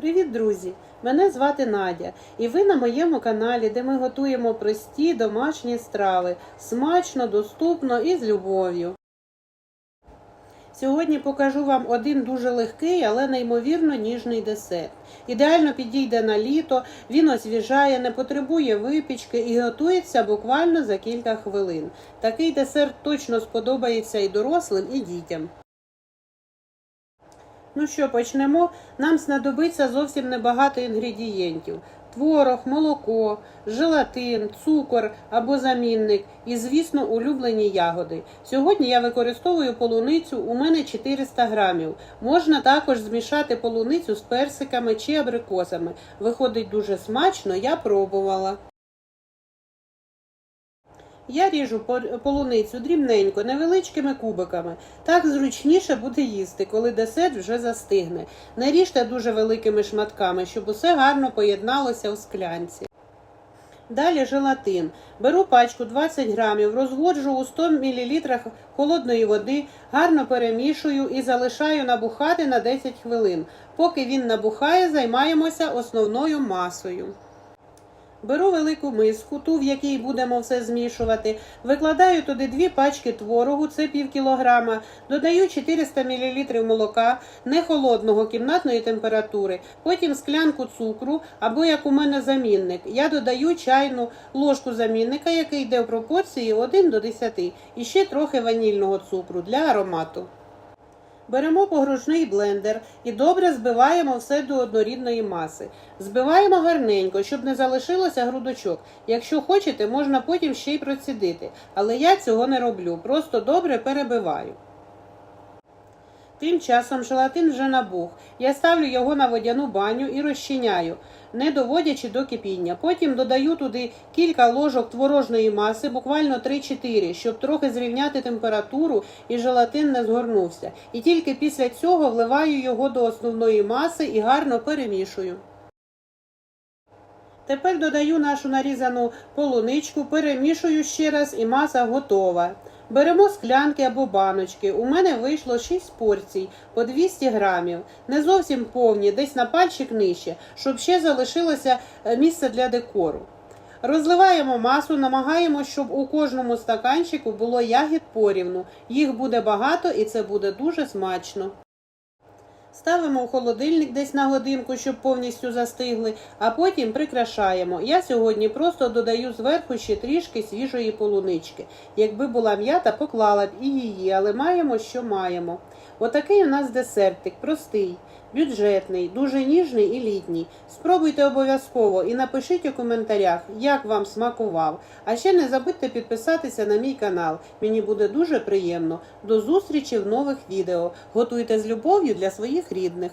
Привіт, друзі! Мене звати Надя, і ви на моєму каналі, де ми готуємо прості домашні страви смачно, доступно і з любов'ю. Сьогодні покажу вам один дуже легкий, але неймовірно ніжний десерт. Ідеально підійде на літо, він освіжає, не потребує випічки і готується буквально за кілька хвилин. Такий десерт точно сподобається і дорослим, і дітям. Ну що, почнемо. Нам знадобиться зовсім небагато інгредієнтів: творог, молоко, желатин, цукор або замінник і, звісно, улюблені ягоди. Сьогодні я використовую полуницю, у мене 400 грамів. Можна також змішати полуницю з персиками чи абрикосами. Виходить дуже смачно, я пробувала. Я ріжу полуницю дрібненько, невеличкими кубиками. Так зручніше буде їсти, коли десерт вже застигне. Не ріжте дуже великими шматками, щоб усе гарно поєдналося у склянці. Далі желатин. Беру пачку 20 грамів, розводжу у 100 мл холодної води, гарно перемішую і залишаю набухати на 10 хвилин. Поки він набухає, займаємося основною масою. Беру велику миску, ту, в якій будемо все змішувати. Викладаю туди дві пачки творогу, це пів кілограма. Додаю 400 мл молока, не холодного, кімнатної температури. Потім склянку цукру або як у мене замінник. Я додаю чайну ложку замінника, який йде в пропорції 1 до 10. І ще трохи ванільного цукру для аромату. Беремо погружний блендер і добре збиваємо все до однорідної маси. Збиваємо гарненько, щоб не залишилося грудочок. Якщо хочете, можна потім ще й процідити, але я цього не роблю, просто добре перебиваю. Тим часом желатин вже набух. Я ставлю його на водяну баню і розчиняю, не доводячи до кипіння. Потім додаю туди кілька ложок творожної маси, буквально 3-4, щоб трохи зрівняти температуру і желатин не згорнувся. І тільки після цього вливаю його до основної маси і гарно перемішую. Тепер додаю нашу нарізану полуничку, перемішую ще раз і маса готова. Беремо склянки або баночки. У мене вийшло 6 порцій по 200 грамів. Не зовсім повні, десь на пальчик нижче, щоб ще залишилося е, місце для декору. Розливаємо масу, намагаємо, щоб у кожному стаканчику було ягід порівну. Їх буде багато і це буде дуже смачно. Ставимо в холодильник десь на годинку, щоб повністю застигли, а потім прикрашаємо. Я сьогодні просто додаю зверху ще трішки свіжої полунички. Якби була м'ята, поклала б і її, але маємо, що маємо. Отакий у нас десертик, простий, бюджетний, дуже ніжний і літній. Спробуйте обов'язково і напишіть у коментарях, як вам смакував. А ще не забудьте підписатися на мій канал. Мені буде дуже приємно. До зустрічі в нових відео. Готуйте з любов'ю для своїх рідних.